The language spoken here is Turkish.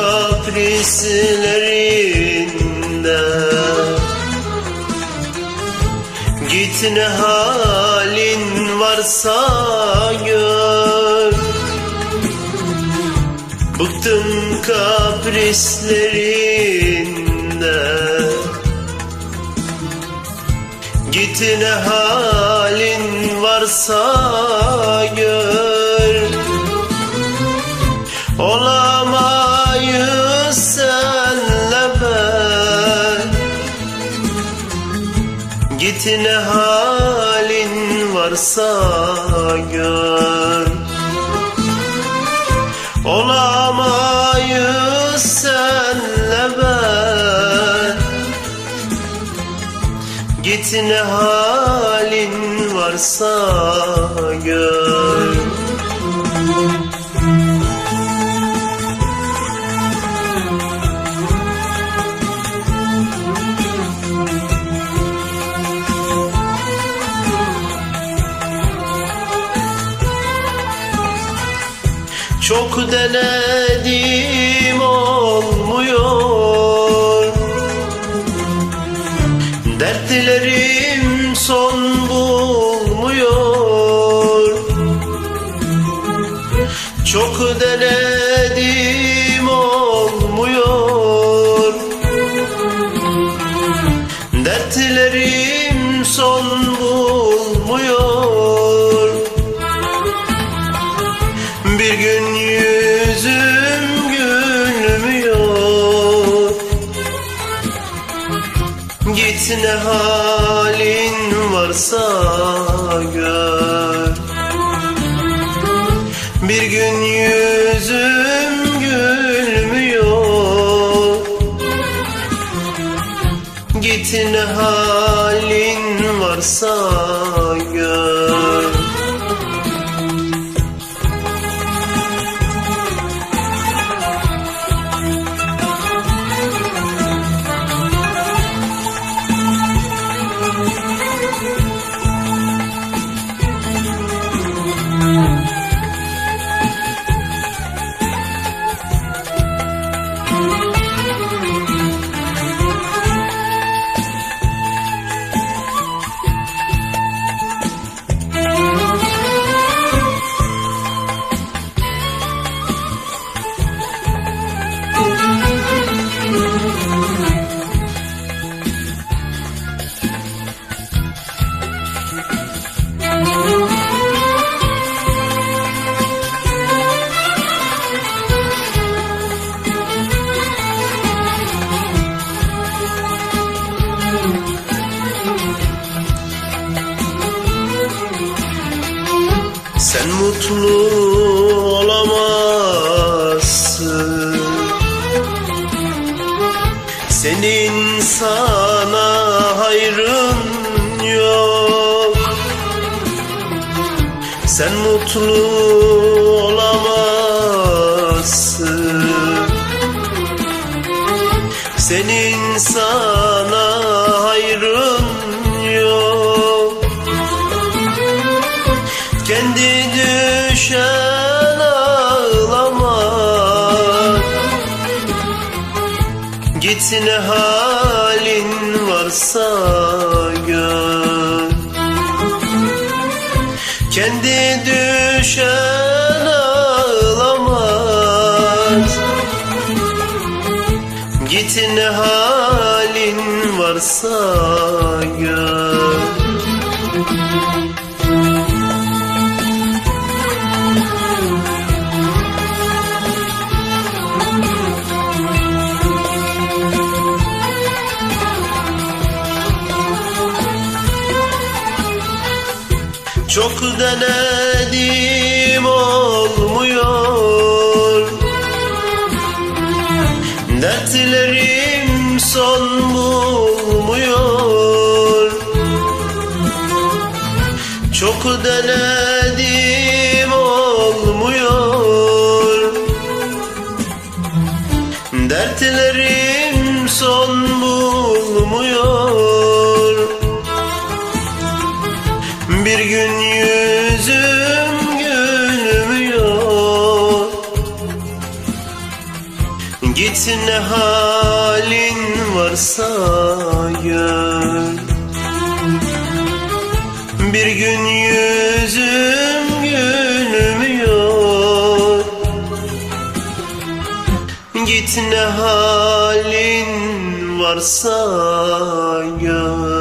Bıktım kaprislerinden Git ne halin varsa gör. Bıktım kaprislerinden Git ne halin varsa gör ne halin varsa gör. Olamayız senle ben. Git ne halin varsa gör Çok denedim olmuyor. Dertlerim son bulmuyor. Çok denedim olmuyor. Dertlerim son bulmuyor Git ne halin varsa gör. Bir gün yüzüm gülmüyor. Git ne halin varsa mutlu olamazsın. Senin sana hayrın yok. Sen mutlu olamazsın. Senin sana düşen ağlama. Git ne halin varsa gör. Kendi düşen ağlamaz Git ne halin varsa gör Çok denedim olmuyor. Dertlerim son bulmuyor. Çok denedim olmuyor. Dertlerim son Bir gün yüzüm gülmüyor Git ne halin varsa gör. Bir gün yüzüm gülmüyor Git ne halin varsa gör